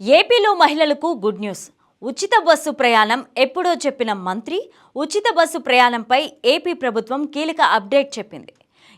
ఏపీలో మహిళలకు good news. ఉచిత బస్సు ప్రయాణం ఎప్పుడో చెప్పిన మంత్రి ఉచిత బస్సు ప్రయాణంపై ఏపీ ప్రభుత్వం కీలక అప్డేట్ చెప్పింది.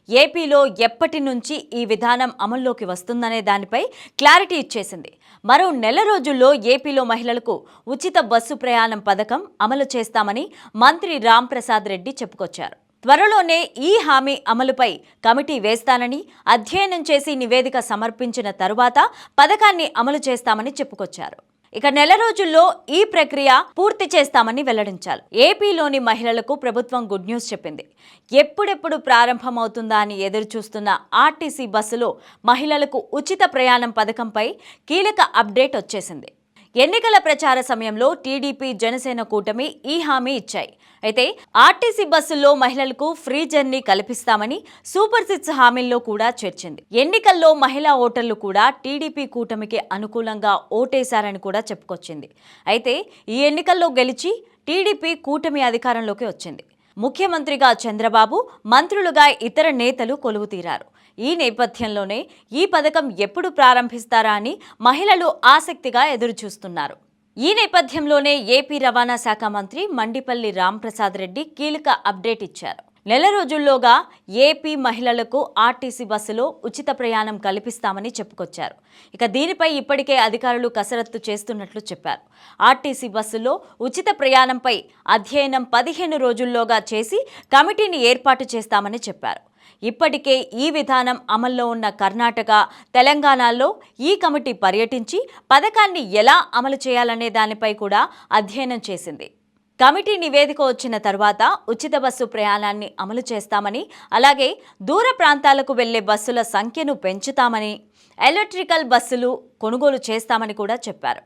ఏపీలో ఎప్పటి నుంచి ఈ విధానం అమల్లోకి వస్తుందనే దానిపై క్లారిటీ ఇచ్చేసింది. మరో నెల రోజుల్లో ఏపీలో మహిళలకు ఉచిత బస్సు ప్రయాణం పథకం అమలు చేస్తామని మంత్రి రాంప్రసాద్ రెడ్డి చెప్పుకొచ్చారు. త్వరలోనే ఈ హామీ అమలుపై కమిటీ వేస్తానని అధ్యయనం చేసి నివేదిక సమర్పించిన తరువాత పథకాన్ని అమలు చేస్తామని చెప్పుకొచ్చారు. ఇక నెల రోజుల్లో ఈ ప్రక్రియ పూర్తి చేస్తామని వెల్లడించారు. ఏపీలోని మహిళలకు ప్రభుత్వం గుడ్ న్యూస్ చెప్పింది. ఎప్పుడెప్పుడు ప్రారంభమవుతుందా అని ఎదురు చూస్తున్న ఆర్టీసీ బస్సులో మహిళలకు ఉచిత ప్రయాణం పథకంపై కీలక అప్డేట్ వచ్చేసింది. ఎన్నికల ప్రచార సమయంలో టీడీపీ జనసేన కూటమి ఈ హామీ ఇచ్చాయి. అయితే ఆర్టీసీ బస్సుల్లో మహిళలకు ఫ్రీ జర్నీ కల్పిస్తామని సూపర్ సిక్స్ హామీల్లో కూడా చేర్చింది. ఎన్నికల్లో మహిళా ఓటర్లు కూడా టీడీపీ కూటమికి అనుకూలంగా ఓటేశారని కూడా చెప్పుకొచ్చింది. అయితే ఈ ఎన్నికల్లో గెలిచి టీడీపీ కూటమి అధికారంలోకి వచ్చింది. ముఖ్యమంత్రిగా చంద్రబాబు మంత్రులుగా ఇతర నేతలు కొలువుతీరారు. ఈ నేపథ్యంలోనే ఈ పథకం ఎప్పుడు ప్రారంభిస్తారా అని మహిళలు ఆసక్తిగా ఎదురుచూస్తున్నారు. ఈ నేపథ్యంలోనే ఏపీ రవాణా శాఖ మంత్రి మండిపల్లి రాంప్రసాద్ రెడ్డి కీలక అప్డేట్ ఇచ్చారు. నెల రోజుల్లోగా ఏపీ మహిళలకు ఆర్టీసీ బస్సులో ఉచిత ప్రయాణం కల్పిస్తామని చెప్పుకొచ్చారు. ఇక దీనిపై ఇప్పటికే అధికారులు కసరత్తు చేస్తున్నట్లు చెప్పారు. ఆర్టీసీ బస్సులో ఉచిత ప్రయాణంపై అధ్యయనం పదిహేను రోజుల్లోగా చేసి కమిటీని ఏర్పాటు చేస్తామని చెప్పారు. ఇప్పటికే ఈ విధానం అమల్లో ఉన్న కర్ణాటక తెలంగాణలో ఈ కమిటీ పర్యటించి పథకాన్ని ఎలా అమలు చేయాలనే దానిపై కూడా అధ్యయనం చేసింది. కమిటీ నివేదిక వచ్చిన తర్వాత ఉచిత బస్సు ప్రయాణాన్ని అమలు చేస్తామని అలాగే దూర ప్రాంతాలకు వెళ్ళే బస్సుల సంఖ్యను పెంచుతామని ఎలక్ట్రికల్ బస్సులు కొనుగోలు చేస్తామని కూడా చెప్పారు.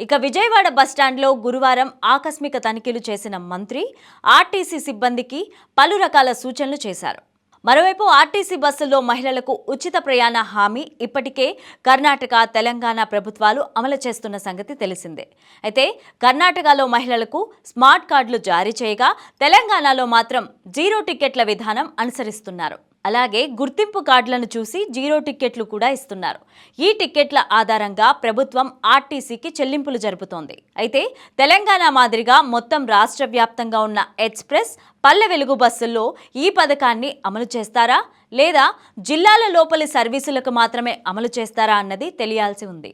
ఇక విజయవాడ బస్టాండ్లో గురువారం ఆకస్మిక తనిఖీలు చేసిన మంత్రి ఆర్టీసీ సిబ్బందికి పలు రకాల సూచనలు చేశారు. మరోవైపు ఆర్టీసీ బస్సుల్లో మహిళలకు ఉచిత ప్రయాణ హామీ. ఇప్పటికే కర్ణాటక తెలంగాణ ప్రభుత్వాలు అమలు చేస్తున్న సంగతి తెలిసిందే. అయితే కర్ణాటకలో మహిళలకు స్మార్ట్ కార్డులు జారీ చేయగా తెలంగాణలో మాత్రం జీరో టికెట్ల విధానం అనుసరిస్తున్నారు. అలాగే గుర్తింపు కార్డులను చూసి జీరో టిక్కెట్లు కూడా ఇస్తున్నారు. ఈ టిక్కెట్ల ఆధారంగా ప్రభుత్వం ఆర్టీసీకి చెల్లింపులు జరుపుతోంది. అయితే తెలంగాణ మాదిరిగా మొత్తం రాష్ట్ర వ్యాప్తంగా ఉన్న ఎక్స్ప్రెస్ పల్లె వెలుగు బస్సుల్లో ఈ పథకాన్ని అమలు చేస్తారా? లేదా జిల్లాల లోపలి సర్వీసులకు మాత్రమే అమలు చేస్తారా అన్నది తెలియాల్సి ఉంది.